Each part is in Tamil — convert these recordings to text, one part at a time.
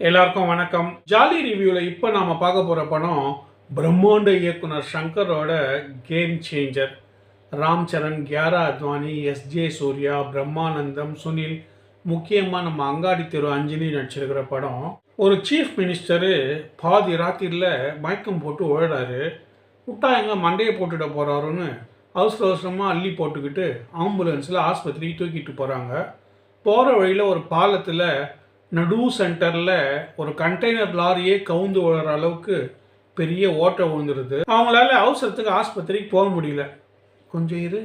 எல்லாருக்கும் வணக்கம். ஜாலி ரிவ்யூவில் இப்போ நாம் பார்க்க போகிற படம் பிரம்மாண்ட இயக்குனர் சங்கரோட game changer Ram Charan Kiara Advani S J Suryah Brahmanandam Sunil முக்கியமாக நம்ம அங்காடி தெரு அஞ்சலி நடிச்சிருக்கிற படம். ஒரு சீஃப் மினிஸ்டரு பாதி ராத்திரியில் மயக்கம் போட்டு ஓடுறாரு விட்டா எங்கே மண்டையை போட்டுட போகிறாருன்னு அவசர அவசரமாக அள்ளி போட்டுக்கிட்டு ஆம்புலன்ஸில் ஆஸ்பத்திரிக்கு தூக்கிட்டு போகிறாங்க போகிற வழியில் ஒரு பாலத்தில் நடு சென்டரில் ஒரு கண்டெய்னர் லாரியே கவுந்து விழுற அளவுக்கு பெரிய ஓட்டை விழுந்துருது. அவங்களால அவசரத்துக்கு ஆஸ்பத்திரிக்கு போக முடியல. கொஞ்சம் இரு.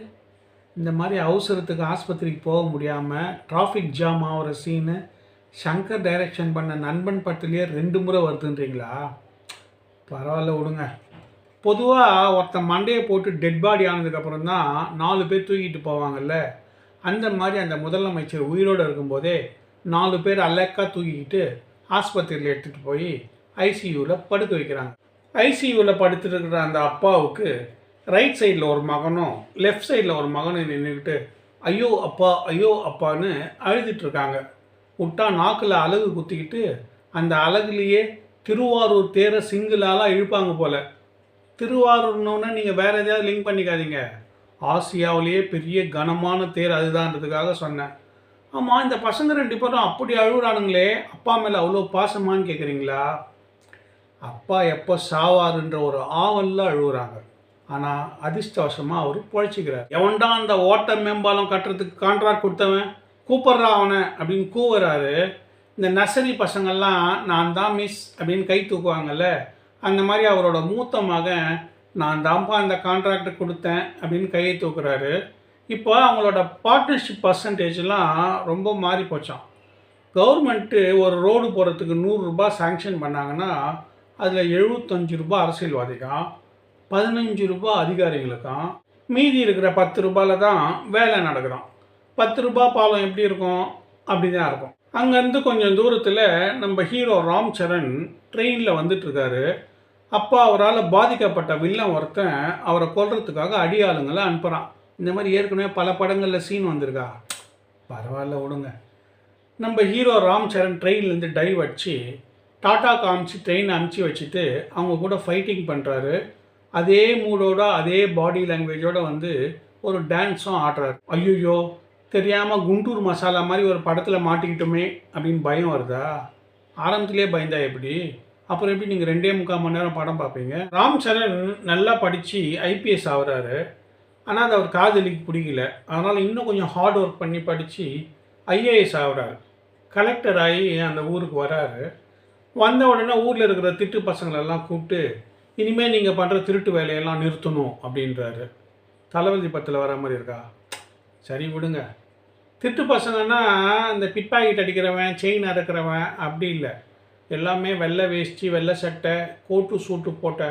இந்த மாதிரி அவசரத்துக்கு ஆஸ்பத்திரிக்கு போக முடியாமல் டிராஃபிக் ஜாம் ஆகிற சீனு சங்கர் டைரக்ஷன் பண்ண நண்பன் படத்துலேயே ரெண்டு முறை வருதுன்றீங்களா? பரவாயில்ல விடுங்க. பொதுவாக ஒருத்தன் மண்டையை போட்டு டெட் பாடி ஆனதுக்கப்புறம் தான் நாலு பேர் தூக்கிட்டு போவாங்கல்ல. அந்த மாதிரி அந்த முதலமைச்சர் உயிரோடு இருக்கும்போதே நாலு பேர் அலக்கா தூக்கிக்கிட்டு ஆஸ்பத்திரியில் எடுத்துகிட்டு போய் ஐசியூவில் படுக்க வைக்கிறாங்க. ஐசியூவில் படுத்துருக்கிற அந்த அப்பாவுக்கு ரைட் சைடில் ஒரு மகனும் லெஃப்ட் சைடில் ஒரு மகனும் நின்றுக்கிட்டு ஐயோ அப்பா ஐயோ அப்பான்னு அழுதுட்டுருக்காங்க விட்டா நாக்கில் அலகு குத்திக்கிட்டு அந்த அலகுலேயே திருவாரூர் தேரை சிங்கிளாலாம் இழுப்பாங்க போல். திருவாரூர்னோன்னா நீங்கள் வேறு எதையாவது லிங்க் பண்ணிக்காதீங்க. ஆசியாவிலேயே பெரிய கனமான தேர் அதுதான்றதுக்காக சொன்னேன். ஆமாம் இந்த பசங்க ரெண்டு பேரும் அப்படி அழுகுறானுங்களே அப்பா மேலே அவ்வளோ பாசமான்னு கேட்குறீங்களா அப்பா எப்போ சாவாருன்ற ஒரு ஆவலில் அழுகுறாங்க ஆனால் அதிர்ஷ்டவசமாக அவர் பொழைச்சிக்கிறார். எவன்டா அந்த ஓட்ட மேம்பாலம் கட்டுறதுக்கு கான்ட்ராக்ட் கொடுத்தவன்? கூப்பிட்றா அவனை அப்படின்னு கூவுறாரு. இந்த நர்சரி பசங்கள்லாம் நான் தான் மிஸ் அப்படின்னு கை தூக்குவாங்கல்ல. அந்த மாதிரி அவரோட மூத்த மகன் நான் தான்ப்பா அந்த கான்ட்ராக்ட் கொடுத்தேன் அப்படின்னு கையை தூக்குறாரு. இப்போ அவங்களோட பார்ட்னர்ஷிப் பர்சன்டேஜ்லாம் ரொம்ப மாறி போச்சான் கவர்மெண்ட்டு ஒரு ரோடு போகிறதுக்கு நூறுரூபா சாங்ஷன் பண்ணாங்கன்னா அதில் எழுபத்தஞ்சு ரூபா அரசியல்வாதிக்கும் பதினஞ்சு ரூபாய் அதிகாரிகளுக்கும் மீதி இருக்கிற பத்து ரூபாயில் தான் வேலை நடக்குதாம். பத்து ரூபா பாலம் எப்படி இருக்கும்? அப்படி தான் இருக்கும். அங்கேருந்து கொஞ்சம் தூரத்தில் நம்ம ஹீரோ ராம் சரண் ட்ரெயினில் வந்துட்டுருக்காரு அப்போ அவரால் பாதிக்கப்பட்ட வில்லன் ஒருத்தன் அவரை கொல்றதுக்காக அடியாளுங்களை அனுப்புகிறான் இந்த மாதிரி ஏற்கனவே பல படங்களில் சீன் வந்திருக்கா? பரவாயில்ல விடுங்க. நம்ம ஹீரோ ராம் சரண் ட்ரெயின்லேருந்து டைவ் அடிச்சு டாட்டா காமிச்சு ட்ரெயின் அமுச்சு வச்சுட்டு அவங்க கூட ஃபைட்டிங் பண்ணுறாரு அதே மூடோட அதே பாடி லாங்குவேஜோடு வந்து ஒரு டான்ஸும் ஆடுறாரு. ஐயோ தெரியாமல் குண்டூர் மசாலா மாதிரி ஒரு படத்தில் மாட்டிக்கிட்டோமே அப்படின்னு பயம் வருதா? ஆரம்பத்திலே பயந்தா எப்படி? அப்புறம் எப்படி நீங்கள் ரெண்டே முக்கால் மணி நேரம் படம் பார்ப்பீங்க? ராம் சரண் நல்லா படித்து ஐபிஎஸ் ஆகுறாரு. ஆனால் அது அவர் காதலிக்கு பிடிக்கல. அதனால் இன்னும் கொஞ்சம் ஹார்ட் ஒர்க் பண்ணி படித்து ஐஏஎஸ் ஆகிறாரு. கலெக்டர் ஆகி அந்த ஊருக்கு வராரு. வந்த உடனே ஊரில் இருக்கிற திட்டு பசங்களெல்லாம் கூப்பிட்டு இனிமேல் நீங்கள் பண்ணுற திருட்டு வேலையெல்லாம் நிறுத்தணும் அப்படின்றாரு. தளபதி பத்தில் வர மாதிரி இருக்கா? சரி விடுங்க. திட்டு பசங்கன்னா இந்த பிட் பாக்கெட் அடிக்கிறவன் செயின் அறுக்கிறவன் அப்படி இல்லை. எல்லாமே வெள்ளை வேஷ்டி வெள்ளை சட்டை கோட்டு சூட்டு போட்ட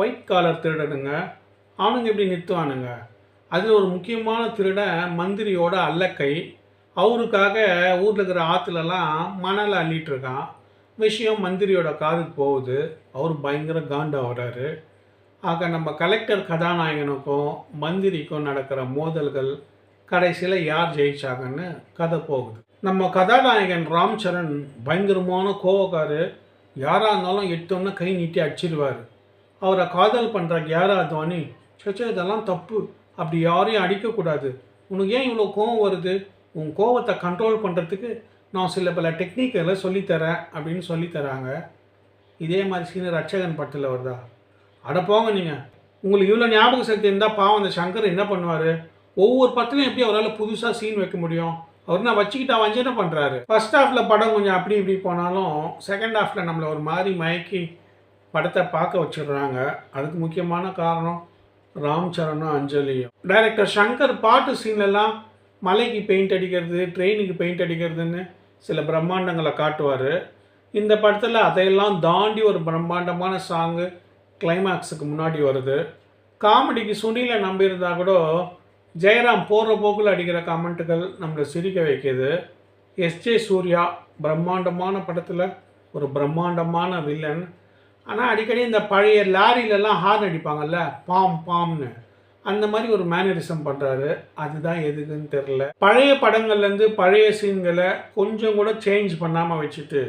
ஒயிட் காலர் திருடனுங்க. அவனுங்க எப்படி நிறுத்துவானுங்க? அதில் ஒரு முக்கியமான திருடன் மந்திரியோட அல்லக்கை அவருக்காக ஊரில் இருக்கிற ஆற்றுலலாம் மணலை அள்ளிட்டுருக்கான். விஷயம் மந்திரியோட காதுக்கு போகுது. அவர் பயங்கர காண்டா வர்றாரு ஆக நம்ம கலெக்டர் கதாநாயகனுக்கும் மந்திரிக்கும் நடக்கிற மோதல்கள் கடைசியில் யார் ஜெயிச்சாங்கன்னு கதை போகுது. நம்ம கதாநாயகன் ராம் சரண் பயங்கரமான கோவக்காரு. யாராக இருந்தாலும் எடுத்தோன்னே கை நீட்டி அடிச்சிடுவார் அவரை காதல் பண்ணுற கியாரா தோனி சச்சா இதெல்லாம் தப்பு. அப்படி யாரையும் அடிக்கக்கூடாது. உனக்கு ஏன் இவ்வளோ கோவம் வருது? உன் கோவத்தை கண்ட்ரோல் பண்ணுறதுக்கு நான் சில பல டெக்னிக்கலை சொல்லித்தரேன் அப்படின்னு சொல்லித்தராங்க. இதே மாதிரி சீனர் ரட்சகன் படத்தில் வருதா? அட போங்க நீங்கள் உங்களுக்கு இவ்வளோ ஞாபக சக்தி இருந்தால் பாவம் அந்த சங்கர் என்ன பண்ணுவார்? ஒவ்வொரு படத்துலையும் எப்படி அவரால் புதுசாக சீன் வைக்க முடியும்? அவர் நான் வச்சுக்கிட்டா அவன் என்ன பண்ணுறாரு ஃபர்ஸ்ட் ஹாஃபில் படம் கொஞ்சம் அப்படி இப்படி போனாலும் செகண்ட் ஹாஃபில் நம்மளை ஒரு மாதிரி மயக்கி படத்தை பார்க்க வச்சிடுறாங்க. அதுக்கு முக்கியமான காரணம் ராம் சரணும் அஞ்சலியும். டைரக்டர் சங்கர் பாட்டு சீன்லலாம் மலைக்கு பெயிண்ட் அடிக்கிறது ட்ரெயினுக்கு பெயிண்ட் அடிக்கிறதுன்னு சில பிரம்மாண்டங்களை காட்டுவார். இந்த படத்தில் அதையெல்லாம் தாண்டி ஒரு பிரம்மாண்டமான சாங்கு கிளைமேக்ஸுக்கு முன்னாடி வருது. காமெடிக்கு சுனிலை நம்பியிருந்தா கூட ஜெயராம் போகிற போக்கில் அடிக்கிற கமெண்ட்டுகள் நம்மளை சிரிக்க வைக்கிது. எஸ்ஜே சூர்யா பிரம்மாண்டமான படத்தில் ஒரு பிரம்மாண்டமான வில்லன் ஆனால் அடிக்கடி இந்த பழைய லாரியிலலாம் ஹார்ன் அடிப்பாங்கல்ல பாம் பாம்னு. அந்த மாதிரி ஒரு மேனரிசம் பண்ணுறாரு அதுதான் எதுக்குன்னு தெரில பழைய படங்கள்லேருந்து பழைய சீன்களை கொஞ்சம் கூட சேஞ்ச் பண்ணாமல் வச்சுட்டு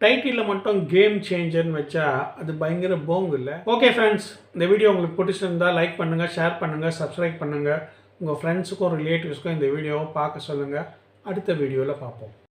டைட்டிலில் மட்டும் கேம் சேஞ்சர்னு வச்சா அது பயங்கர போங்கு இல்லை. ஓகே ஃப்ரெண்ட்ஸ் இந்த வீடியோ உங்களுக்கு பிடிச்சிருந்தா லைக் பண்ணுங்கள் ஷேர் பண்ணுங்கள் சப்ஸ்கிரைப் பண்ணுங்கள் உங்கள் ஃப்ரெண்ட்ஸுக்கும் ரிலேட்டிவ்ஸ்க்கும் இந்த வீடியோவை பார்க்க சொல்லுங்கள் அடுத்த வீடியோவில் பார்ப்போம்.